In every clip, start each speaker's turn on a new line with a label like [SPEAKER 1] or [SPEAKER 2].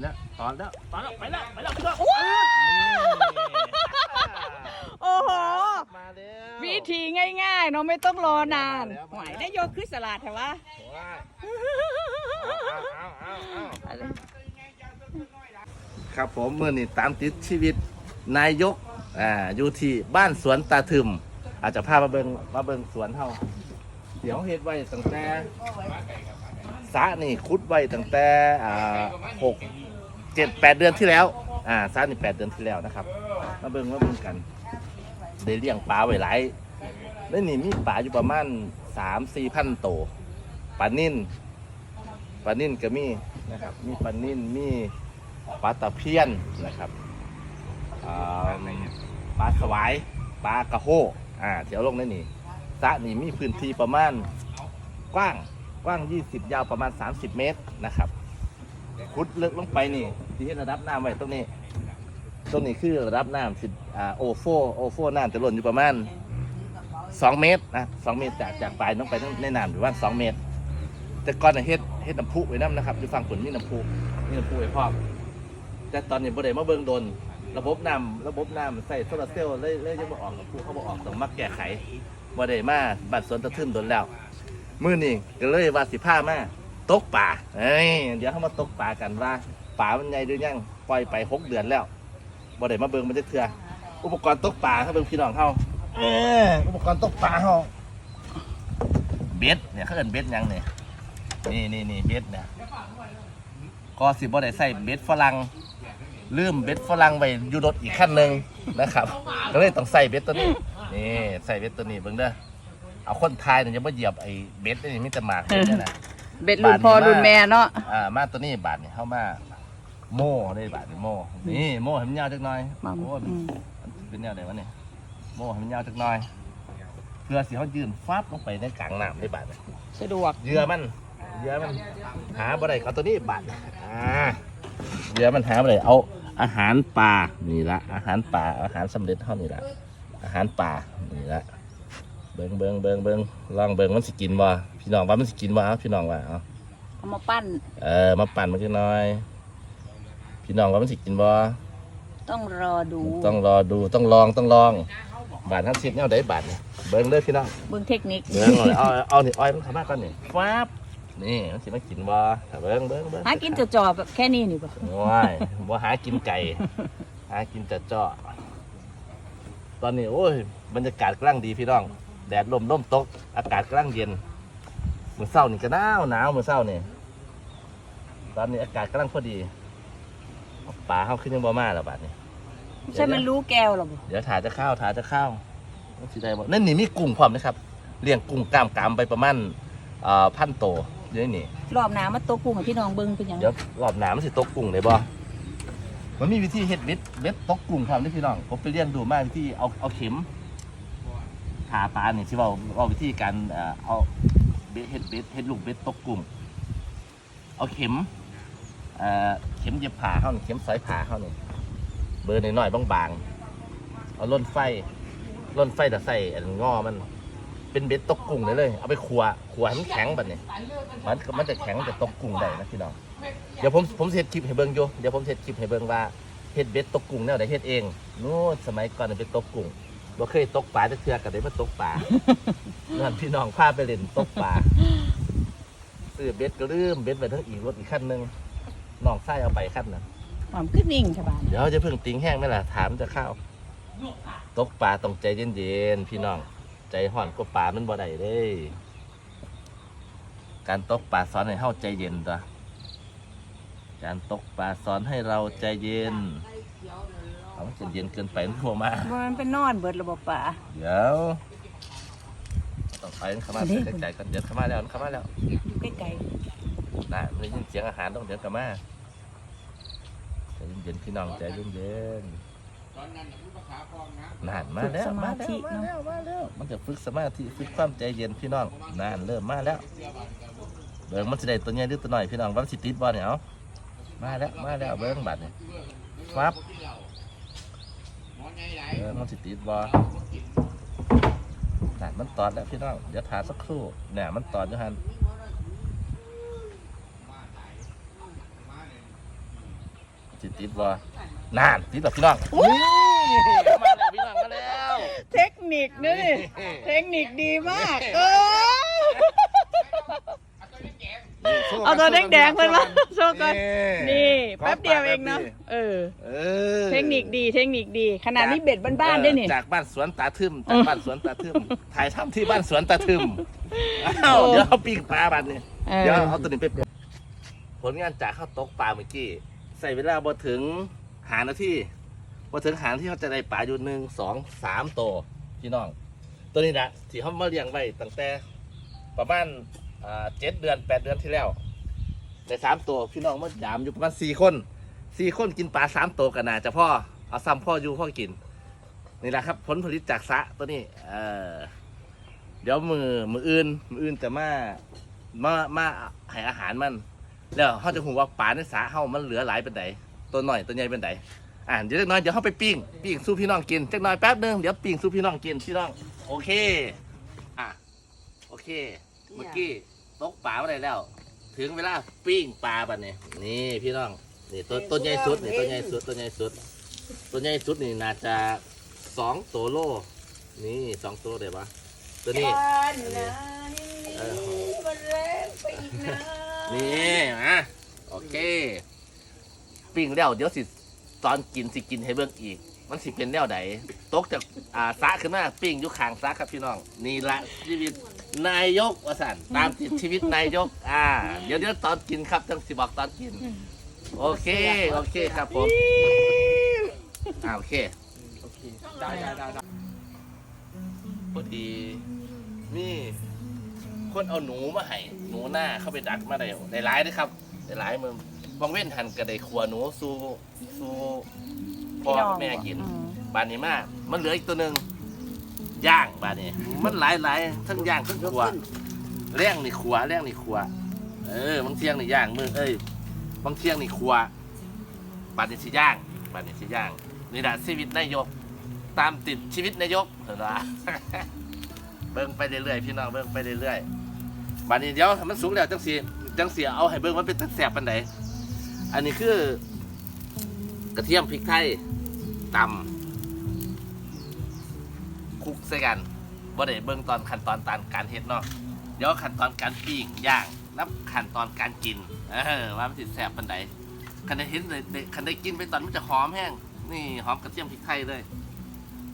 [SPEAKER 1] แล้วตอนแล้วตอนแล้วไปแล้วไปแล้วพี่น้อง
[SPEAKER 2] โอ้โห
[SPEAKER 1] มาแล้ว
[SPEAKER 2] วิธีง่ายๆเนาะไม่ต้องรอนานหวายได้โยกขึ้นสลัดแต่ว่า
[SPEAKER 1] ว้ายเอาเอาเอาเอาครับผมเมื่อนี่ตามติดชีวิตนายกอ่าอยู่ที่บ้านสวนตาทึม อาจจะพามาเบิงมาเบิงสวนเฮาเดี๋ยวเฮ็ดไว้ตั้งแต่สระนี่คุดไว้ตั้งแต่อ่าหก เจ็ดแปดเดือนที่แล้ว อ่าสระนี่แปดเดือนที่แล้วนะครับ มาเบิงมาเบิงกันได้เลี้ยงปลาไว้หลายแล้วนี่มีปลาอยู่ประมาณสามสี่พันโตวปลานิ่นปลานิ่นก็มีนะครับ มีปลานิ่นมีปลาตะเพียนนะครับอ่าปลาสวายปลากระโฮอ่าเดี๋ยวลงได้นี่สระนี่มีพื้นที่ประมาณกว้างกว้าง 20 ยาวประมาณ 30 เมตรนะครับ ขุดลึกลงไปนี่ที่เห็นระดับน้ำไว้ตรงนี้ ตรงนี้คือระดับน้ำสิอ่าโอโฟโอโฟน้ำจะหล่นอยู่ประมาณ2เมตรนะ2เมตรจากจากปลายลงไปในน้ำอยู่ประมาณ2เมตร แต่ก่อนน่ะเฮ็ดเฮ็ดน้ำพุไว้น้ำนะครับอยู่ฝั่งฝนมีน้ำพุมีน้ำพุไว้พร้อมแต่ตอนนี้บ่ได้มาเบิ่งโดน ระบบน้ำระบบน้ำใส่โซลาร์เซลล์เลยเลยยังบ่ออกน้ำพุเขาบ่ออกต้องมาแก้ไขบ่ได้มาบัดสวนตะทึมโดนแล้ว มื้อนี้ก็เลยว่าสิพามา ตกป่าเอ้ยเดี๋ยวเฮามาตกป่ากันว่าป่ามันใหญ่หรือยังปล่อยไปหกเดือนแล้วบ่ได้มาเบิ่งมันจะเถื่ออุปกรณ์ตกปลาครับเบิ่งพี่น้องเฮาเอออุปกรณ์ตกปลาเฮาเบ็ดเนี่ยเขาเอินเบ็ดยังเนี่ยนี่นี่นี่เบ็ดเนี่ยก็สิบ่ได้ใส่เบ็ดฝรั่งลืมเบ็ดฝรั่งไว้อยู่รถอีกขั้นหนึ่งนะครับก็เลยต้องใส่เบ็ดตัวนี้นี่ใส่เบ็ดตัวนี้เบิ่งเด้อเอาคนไทยเนี่ยจะมาเหยียบไอ้เบ็ดนี่มีแต่หมากเนี่ยนะ
[SPEAKER 2] เบ็ดรุ่นพ่อรุ่นแม่เนาะ
[SPEAKER 1] อ่ามาตัวนี้บาทนี่เข้ามาโม่ได้บาทนี่โม่นี่โม่ให้มันยาวจักหน่อย
[SPEAKER 2] มา
[SPEAKER 1] โอ้ย
[SPEAKER 2] อืม
[SPEAKER 1] มันเป็นแนวไหนวะเนี่ยโม่ให้มันยาวจักหน่อยเพื่อสิเขายืนฟับลงไปในกลางน้ำได้บาท
[SPEAKER 2] สะดวก
[SPEAKER 1] เหยื่อมันเหยื่อมันหาบ่ได้เอาตัวนี้บาทอ่าเหยื่อมันหาบ่ได้เอาอาหารปลานี่ละอาหารปลาอาหารสำเร็จเท่านี่ละอาหารปลานี่ละเบิงเบิงเบิงเบิงลองเบิงมันสิกินบ่ พี่น้องว่ามันสิกินบ่เอาพี่น้องว่าเอา
[SPEAKER 2] เอามาปั้น
[SPEAKER 1] เออมาปั่นมันจักหน่อย พี่น้องว่ามันสิกินบ่
[SPEAKER 2] ต้องรอดู
[SPEAKER 1] ต้องรอดูต้องลองต้องลอง บาทท่านสิบเนี่ยได้บาทเนี่ยเบิ้งเด้อพี่น้อง
[SPEAKER 2] เบิ่งเทคนิค
[SPEAKER 1] เบิ้งเอาเลยเอาเอานี่อ้อยมันทำมากก่อนนี่ฟ้าบนี่มันสิมากินบ่ถ้าเบิ้งเบิ้งเบิ้ง
[SPEAKER 2] หากินจะจอแบบแค่นี้นี่บ่
[SPEAKER 1] ว้ายบ่หากินไก่หากินแต่เจาะตอนนี้โอ้ยบรรยากาศกำลังดีพี่น้อง แดดลมลมตก อากาศกำลังเย็น มื้อเช้านี่ก็หนาวหนาวมื้อเช้านี่ตอนนี้อากาศกำลังพอดีปลาเขาขึ้นยังบ่มาแล้วบาดนี้
[SPEAKER 2] ใช่มันรู้แก้วหรอบ่
[SPEAKER 1] เดี๋ยวถาจะเข้าวถาจะเข้าวมันสิได้บ่นั่นนี่มีกุ้งพร้อมนะครับเลี้ยงกุ้งกล้ามกรามไปประมาณเอ่อพันโตเดี๋ยวนี่
[SPEAKER 2] รอบหน้ามาตกกุ้งให้พี่น้องเบิ่งเป็นหยัง
[SPEAKER 1] เดี๋ยวรอบหน้ามันสิตกกุ้งได้บ่มันมีวิธีเฮ็ดเบ็ดเบ็ดตกกุ้งครับนี่พี่น้องผมไปเรียนดูมาวิธีเอาเอาเข็มถาปลานี่ที่ว่าว่าวิธีการเอ่อเอา เบ็ดเฮ็ดเบ็ดเฮ็ดลูกเบ็ดตกกุ้งเอาเข็มเข็มเย็บผ่าเข้านี่เข็มสอยผ่าเข้านี่เบอร์น้อยๆบางๆเอาล่นไฟร่นไฟแต่ใส่อันงอมัน เป็นเบ็ดตกกุ้งได้เลย เอาไปขัวขัวให้มันแข็งแบบนี้มันมันจะแข็งมันจะตกกุ้งได้นะพี่น้องเดี๋ยวผมผมสิเฮ็ดคลิปให้เบิ่งอยู่เดี๋ยวผมสิเฮ็ดคลิปให้เบิ่งว่าเฮ็ดเบ็ดตกกุ้งแนวใดเฮ็ดเองนู้นสมัยก่อนเป็นตกกุ้ง บ่เคยตกปลาจะเทื่อก็ได้มาตกปลานั่นพี่น้องพาไปเล่นตกปลาซื้อเบ็ดก็ลืมเบ็ดไปทั้งอีกรถอีกคันหนึงน้องไส้เอาไปคันน่ะ
[SPEAKER 2] หอมขึ้นนิ่งใช่ป่ะ
[SPEAKER 1] เดี๋ยวจะเพิ่งติ้งแห้งนั่นแหละถามจะเข้าวตกปลาต้องใจเย็นๆพี่น้อง ใจห่อนก็ปลามันบ่ได้เด้ การตกปลาสอนให้เฮาใจเย็นตัวการตกปลาสอนให้เราใจเย็น เอามันจะเย็นเกินไปมันโทรมา
[SPEAKER 2] บ่มันเป็นนอนเบิดระบบป่า
[SPEAKER 1] เดี๋ยวต้องไปมันเข้ามา
[SPEAKER 2] อันนี้
[SPEAKER 1] ใส่ใจกันเดี๋ยวเข้ามาแล้วมันเข้ามาแล้ว
[SPEAKER 2] อยู่ใกล้
[SPEAKER 1] น่ะได้ยินเสียงอาหารต้องเดี๋ยวกลับมาใจเย็นๆพี่น้องใจเย็นๆนานมาแล้วมาแล้วมาแล้วมาแล้วมันจะฝึกสมาธิฝึกความใจเย็นพี่น้องนานเริ่มมาแล้วเบิ่งมันสิได้ตัวใหญ่หรือตัวน้อยพี่น้องว่ามันสิติดบ่เนี่ยเอามาแล้วมาแล้วเบิ่งบัดนี่ฟับ เบิ่งมันสิติดบ่นั่นมันตอดแล้วพี่น้องเดี๋ยวถาสักครู่เนี่ยมันตอดอยู่หันสิติดบ่นานติดแบบพี่น้องนี่มาแล้วพี่น้องมาแล้ว
[SPEAKER 2] เทคนิคนี่เทคนิคดีมาก เออ เอาตัวแดงๆเพิ่นมาโชว์ก่อนนี่แป๊บเดียวเองเนาะเออ
[SPEAKER 1] เออ
[SPEAKER 2] เทคนิคดีเทคนิคดี ขนาดนี้เบ็ดบ้านๆด้วยนี่
[SPEAKER 1] เออจากบ้านสวนตาทึมจากบ้านสวนตาทึมถ่ายทำที่บ้านสวนตาทึมอ้าว
[SPEAKER 2] โอ้
[SPEAKER 1] เดี๋ยวเอาปิ้งปลาบัดนี่
[SPEAKER 2] เออ
[SPEAKER 1] เดี๋ยวเอาตัวนี้ไปผลงานจากข้าวตกปลาเมื่อกี้ใส่เวลาบ่ถึงหานาทีบ่ถึงหานาที่เขาจะได้ปลาอยู่หนึ่งสองสามตัวพี่น้อง ตัวนี้นะที่เขามาเลี้ยงไว้ตั้งแต่ประมาณอ่า เจ็ดเดือนแปดเดือนที่แล้วได้สามตัวพี่น้องมายามอยู่ประมาณสี่คนสี่คนกินปลาสามตัวกันนาจะพ่อเอาซ้ำพ่ออยู่พ่อกินนี่แหละครับผลผลิตจากสะตัวนี้เออเดี๋ยวมือมืออื่นมืออื่นจะมามามาให้อาหารมัน แล้วเขาจะหูว่าปลาในสะเขามันเหลือหลายเป็นไดตัวหน่อยตัวใหญ่เป็นไดอ่าเดี๋ยวเล็กน้อยเดี๋ยวเขาไปปิ้งปิ้งสู้พี่น้องกินเล็กน้อยแป๊บนึงเดี๋ยวปิ้งสู้พี่น้องกินพี่น้องโอเค อะโอเคเมื่อกี้ ตกปลาอะไรแล้ว ถึงเวลาปิ้งปลาบัดนี้นี่พี่น้องนี่ตัวตัวใหญ่สุดนี่ตัวใหญ่สุดตัวใหญ่สุดตัวใหญ่สุดนี่น่าจะสองตัวโลนี่สองตัวเดี๋ยวปะตัวนี้เออนี่มาโอเค ปิ้งแล้วเดี๋ยวสิตอนกินสิกินให้เบิ่งอีก มันสิเป็นแนวใดตกจากอ่าสระขึ้นมาปิ้งอยู่ข้างสระครับพี่น้อง นี่ละชีวิตนายกวสันตามติดชีวิตนายก อ่า เดี๋ยวเดี๋ยวตอนกินครับจังสิบอกตอนกิน โอเค โอเคครับผมอ่าโอเค
[SPEAKER 3] ได้ได้ได้ได้
[SPEAKER 1] พอดีมีคนเอาหนูมาให้หนูหน้าเข้าไปดักมาได้ได้หลายเด้อครับได้หลายมือบางเว้นหันก็ได้ขัวหนูสู้สู้ พ่อกับแม่กิน บานนี้มามันเหลืออีกตัวหนึ่งย่างบานนี้ มันหลายหลายทั้งย่างทั้งขัวแรงนี่ขัวแรงนี่ขัว เออบางเที่ยงนี่ย่างมือเอ้ยบางเที่ยงนี่ขัวบานนี้สิย่างบานนี้สิย่างนี่แหละชีวิตนายก ตามติดชีวิตนายกเห็นปะเบิ่งไปเรื่อยๆพี่น้องเบิ่งไปเรื่อยๆบัดนี้เดี๋ยวให้มันสูงแล้วจังสีจังสีเอาให้เบิ่งมันเป็นตักแสบปันใดอันนี้คือ กระเทียมพริกไทยตำคลุกใส่กันบ่ได้เบิ่งตอนขั้นตอนตานการเฮ็ดเนาะเดี๋ยวขั้นตอนการปิ้งย่างนับขั้นตอนการกินเออว่ามันสิแสบปันใดคันได้เห็นเลยได้คันได้กินไปตอนมันจะหอมแห้งนี่หอมกระเทียมพริกไทยเลย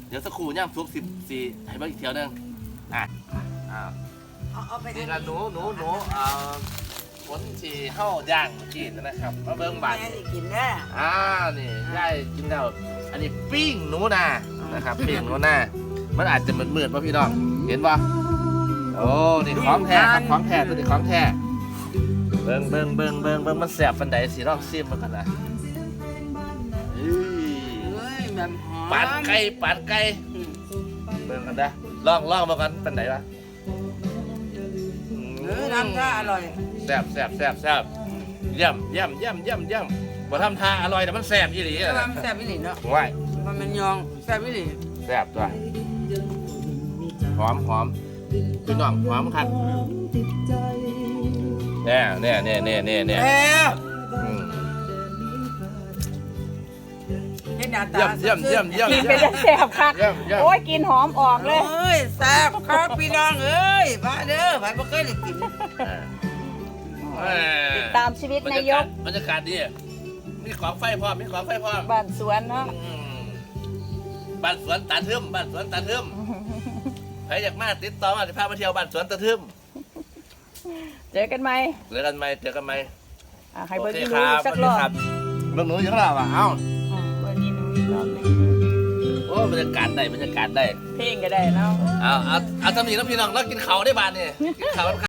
[SPEAKER 1] เดี๋ยวสักครู่ย่างซุปสิบสี่ให้เบิ่งอีกเที่ยวหนึงอะอ่า
[SPEAKER 4] เอาไป
[SPEAKER 1] นี่ละหนูหนูหนูเอา ผลที่เฮาย่างเมื่อกี้นะครับมาเบิ่งบัตร
[SPEAKER 4] แม่สิกินนะ
[SPEAKER 1] อ่านี่ได้กินแล้วอันนี้ปิ้งหนูนานะครับปิ้งหนูนามันอาจจะมืดๆป่ะพี่น้องเห็นป่ะโอ้นี่ของแท้ครับของแท้ตัวนี้ของแท้เบิ่งเบิ่งเบิ่งเบิ่งเบิ่งมันแสบปันใดสิลองซิมมันกันนะเอ้ย
[SPEAKER 4] เฮ้ยแบบหอม
[SPEAKER 1] ปาดไก่ปาดไก่
[SPEAKER 4] อืม
[SPEAKER 1] เบิ่งกันนะลองลองมากันปันใดวะ
[SPEAKER 4] เออน้ำก็อร่อย
[SPEAKER 1] แซ่บแซ่บแซ่บแซ่บเยี่ยมเยี่ยมเยี่ยมเยี่ยมเยี่ยมบ่ทำท่าอร่อยแต่มันแซ่บยี่หลี
[SPEAKER 4] แต่
[SPEAKER 1] อะ
[SPEAKER 4] ว่ามันแซ่บอีหลีเนาะ
[SPEAKER 1] ว้าย
[SPEAKER 4] มันมันยองแซ่บอีหลี
[SPEAKER 1] แซ่บตัวหอมหอมพี่น้องหอมครับเนี่ยเนี่ยเนี่ยเนี่ยเนี่ยเนี่ย
[SPEAKER 4] แซ่บ
[SPEAKER 1] อืม
[SPEAKER 4] เห็นหน้าตา
[SPEAKER 1] เยี่ยมเยี่ยมเยี่ยม
[SPEAKER 2] กิ
[SPEAKER 1] เยี่
[SPEAKER 2] น
[SPEAKER 1] ยม
[SPEAKER 2] ไปจะแสบคัก
[SPEAKER 1] เยี่ยมเยี่ยม
[SPEAKER 2] โอ้ยกินหอมออกเลย
[SPEAKER 4] เอ้ยแซ่บครับพี่น้องเอ้ยมาเด้อไปบ่เคยได้กิน
[SPEAKER 1] อ่าเอ้ย
[SPEAKER 2] ติดตามชีวิตนายก
[SPEAKER 1] บรรยากาศดีมีของไฟพร้อมมีของไฟพร้อม
[SPEAKER 2] บ้านสวนเนาะ
[SPEAKER 1] อืมบ้านสวนตาทึมบ้านสวนตาทึมใครอยากมาติดต่อมาจะพามาเที่ยวบ้านสวนตาทึม
[SPEAKER 2] เจอกันไหม
[SPEAKER 1] เจอกันไหมเจอกันไหม
[SPEAKER 2] อะให้เบิร์
[SPEAKER 1] โอ
[SPEAKER 2] นี่
[SPEAKER 1] เค
[SPEAKER 2] รู้
[SPEAKER 1] ครับ
[SPEAKER 2] สักรอบ
[SPEAKER 1] สวัสดีครับเบิ่งหนูอยู่ข้างหลังอะเอ้า
[SPEAKER 2] อืมเบิร์นี่รู้อีกรอบหนึง
[SPEAKER 1] โอ้บรรยากาศได้บรรยากาศได้
[SPEAKER 2] เพลงก็ได้เนาะ
[SPEAKER 1] เอาเอาเอาทำนี้แล้วพี่น้องแล้วกินเขาวได้บานเนี่ยกินเขาว